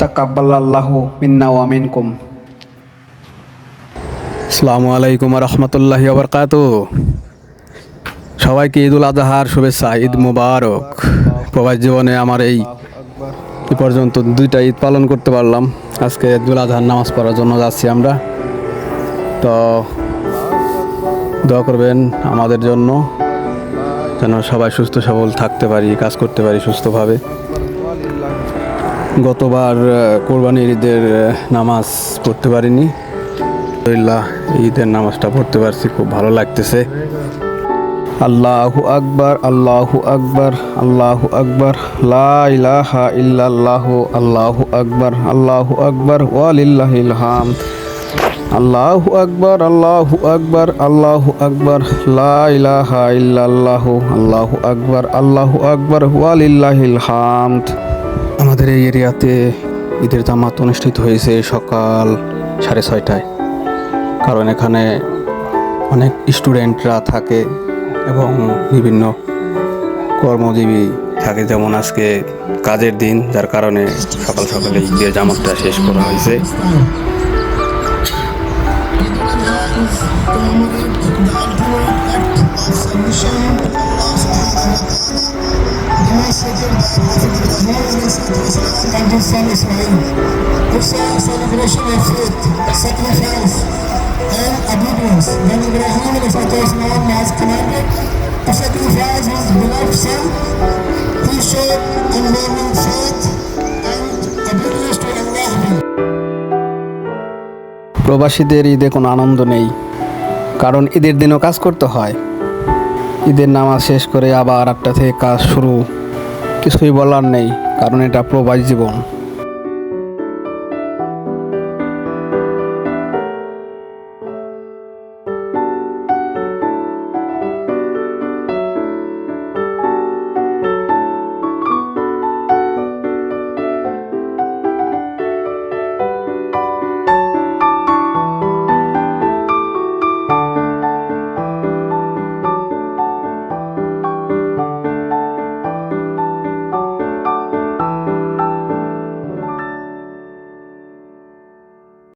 তাকাব্বালাল্লাহু মিন্না ওয়া মিনকুম। আসসালামু আলাইকুম রহমতুল্লাহি আবরকাত সবাইকে ঈদ উল আজহার শুভেচ্ছা, ঈদ মুবারক। প্রবাস জীবনে আমার এই এ পর্যন্ত দুইটা ঈদ পালন করতে পারলাম। আজকে ঈদ উল আজহার নামাজ পড়ার জন্য যাচ্ছি আমরা। তো দোয়া করবেন আমাদের জন্য, যেন সবাই সুস্থ সবল থাকতে পারি, কাজ করতে পারি সুস্থভাবে। গতবার আহ, কোরবানির ঈদের নামাজ পড়তে পারিনি ঈদের নামাজটা পড়তে পারছি খুব ভালো লাগতেছে আল্লাহু আকবার আল্লাহু আকবার আল্লাহু আকবার লা ইলাহা ইল্লাল্লাহু আল্লাহু আকবার আল্লাহু আকবার ওয়ালিল্লাহিল হামদ আল্লাহু আকবার আল্লাহু আকবার আল্লাহু আকবার লা ইলাহা ইল্লাল্লাহু আল্লাহু আকবার আল্লাহু আকবার ওয়ালিল্লাহিল হামদ আমাদের এই এরিয়াতে ঈদের জামাত অনুষ্ঠিত হয়েছে সকাল সাড়ে ছয়টায়। কারণ এখানে অনেক স্টুডেন্টরা থাকে এবং বিভিন্ন কর্মজীবী থাকে। যেমন আজকে কাজের দিন, যার কারণে সকাল সকালে ঈদের জামাতটা শেষ করা হয়েছে। And his son Ismail. This uh, celebration of faith, sacrifice, and obedience. When Ibrahim Islam was commanded to sacrifice his beloved son, he showed unwavering faith and obedience to Allah. প্রবাসীদের ঈদে কোনো আনন্দ নেই কারণ ঈদের দিনও কাজ করতে হয় ঈদের নামাজ শেষ করে আবার আটটা থেকে কাজ শুরু কিছুই বলার নেই কারণ এটা প্রবাস জীবন।